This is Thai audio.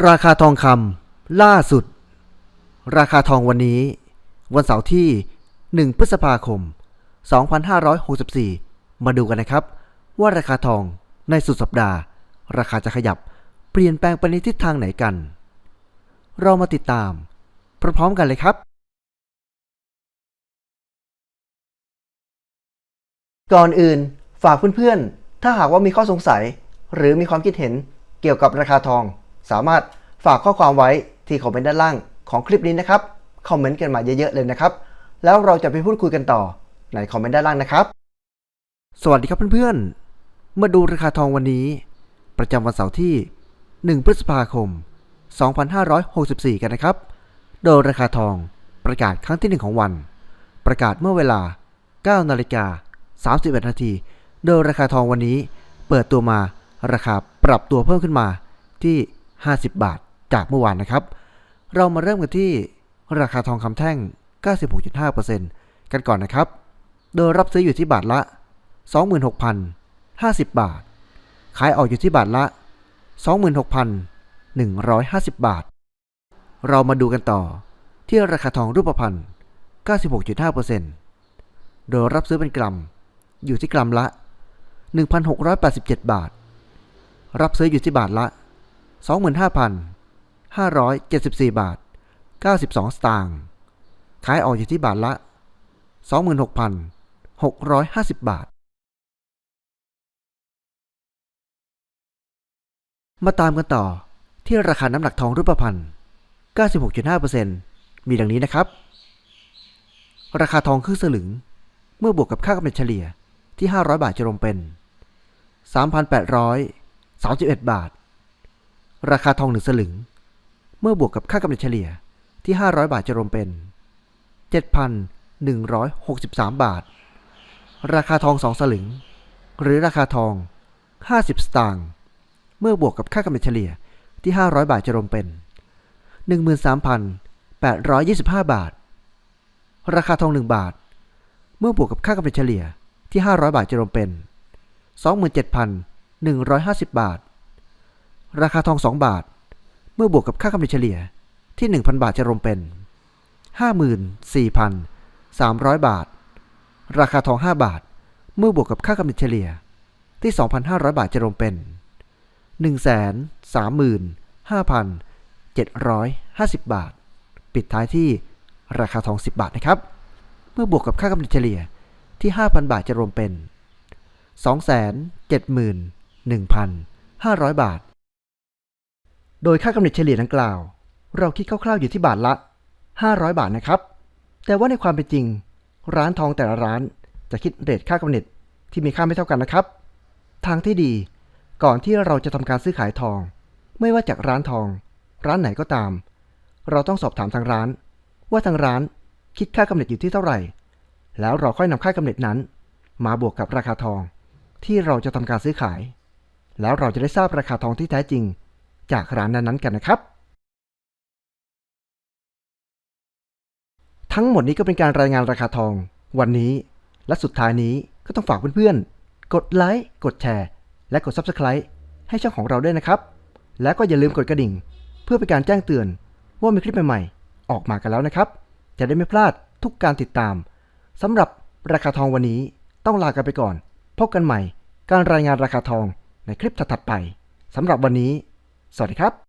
ราคาทองคำล่าสุด ราคาทองวันนี้ วันเสาร์ที่ 1 พฤษภาคม 2564 มาดูกันนะครับ ว่าราคาทองในสุดสัปดาห์ ราคาจะขยับเปลี่ยนแปลงไปในทิศทางไหนกัน เรามาติดตาม พร้อมๆกันเลยครับ ก่อนอื่นฝากเพื่อนๆ ถ้าหากว่ามีข้อสงสัย หรือมีความคิดเห็นเกี่ยวกับราคาทอง สามารถฝากข้อความไว้ที่คอมเมนต์ด้านล่างของคลิปนี้นะครับ คอมเมนต์กันมาเยอะๆเลยนะครับ แล้วเราจะไปพูดคุยกันต่อในคอมเมนต์ด้านล่างนะครับ สวัสดีครับเพื่อนๆ มาดูราคาทองวันนี้ ประจำวันเสาร์ที่ 1 พฤษภาคม 2564 กันนะครับ โดยราคาทองประกาศครั้งที่ 1 ของวัน ประกาศเมื่อเวลา 9 นาฬิกา 31 นาที โดยราคาทองวันนี้เปิดตัวมาราคาปรับตัวเพิ่มขึ้นมาที่ 50 บาทจากเมื่อวานนะครับ เรามาเริ่มกันที่ราคาทองคำแท่ง 96.5%กันก่อนนะครับ โดยรับซื้ออยู่ที่บาทละ 26,050 บาท ขายออกอยู่ที่บาทละ 26,150 บาท เรามาดูกันต่อที่ราคาทองรูปพรรณ 96.5%โดยรับซื้อเป็นกรัม อยู่ที่กรัมละ 1,687 บาท รับซื้ออยู่ที่บาทละ 25,574 บาท 92 สตางค์ ขายออกอยู่ที่บาทละ 26,650 บาท มาตามกันต่อที่ราคาน้ำหนักทองรูปพรรณ 96.5%มีดังนี้นะครับ ราคาทองครึ่งสลึง เมื่อบวกกับค่ากำเนิดเฉลี่ยที่ 500 บาทจะรวมเป็น 3,831 บาท ราคาทองหนึ่งสลึง เมื่อบวกกับค่ากำเนิดเฉลี่ยที่ 500 บาทจะรวมเป็น 7,163 บาท ราคาทองสองสลึง หรือราคาทอง 50 สตางค์เมื่อบวกกับค่ากำเนิดเฉลี่ยที่ 500 บาทจะรวมเป็น 13,825 บาท ราคาทอง 1 บาท เมื่อบวกกับค่ากำเนิดเฉลี่ยที่ 500 บาทจะรวมเป็น 27,150 บาท ราคาทอง 2 บาท เมื่อบวกกับค่ากำเนิดเฉลี่ยที่ 1,000 บาทจะรวมเป็น 54,300 บาท ราคาทอง 5 บาท เมื่อบวกกับค่ากำเนิดเฉลี่ยที่ 2,500 บาทจะรวมเป็น 135,750 บาท ปิดท้ายที่ราคาทอง 10 บาทนะครับ เมื่อบวกกับค่ากำเนิดเฉลี่ยที่ 5,000 บาทจะรวมเป็น 271,500 บาท โดยค่ากำเนิดเฉลี่ยดังกล่าว เราคิดคร่าวๆอยู่ที่บาทละ 500 บาทนะครับ แต่ว่าในความเป็นจริง ร้านทองแต่ละร้านจะคิดเรทค่ากำเนิดที่มีค่าไม่เท่ากันนะครับ ทางที่ดีก่อนที่เราจะทำการซื้อขายทอง ไม่ว่าจากร้านทอง ร้านไหนก็ตาม เราต้องสอบถามทางร้าน ว่าทางร้านคิดค่ากำเนิดอยู่ที่เท่าไหร่ แล้วเราค่อยนำค่ากำเนิดนั้น มาบวกกับราคาทอง ที่เราจะทำการซื้อขาย แล้วเราจะได้ทราบราคาทองที่แท้จริง จากร้านนั้นๆกันนะครับ ทั้งหมดนี้ก็เป็นการรายงานราคาทอง วันนี้ และสุดท้ายนี้ก็ต้องฝากเพื่อนๆ กดไลค์กดแชร์และกด Subscribe ให้ช่องของเราด้วยนะครับ แล้วก็อย่าลืมกดกระดิ่ง เพื่อเป็นการแจ้งเตือนว่ามีคลิปใหม่ๆ ออกมากันแล้วนะครับ จะได้ไม่พลาดทุกการติดตามสำหรับราคาทองวันนี้ต้องลากันไปก่อน พบกันใหม่ การรายงานราคาทองในคลิปถัดๆไปสำหรับวันนี้ สวัสดีครับ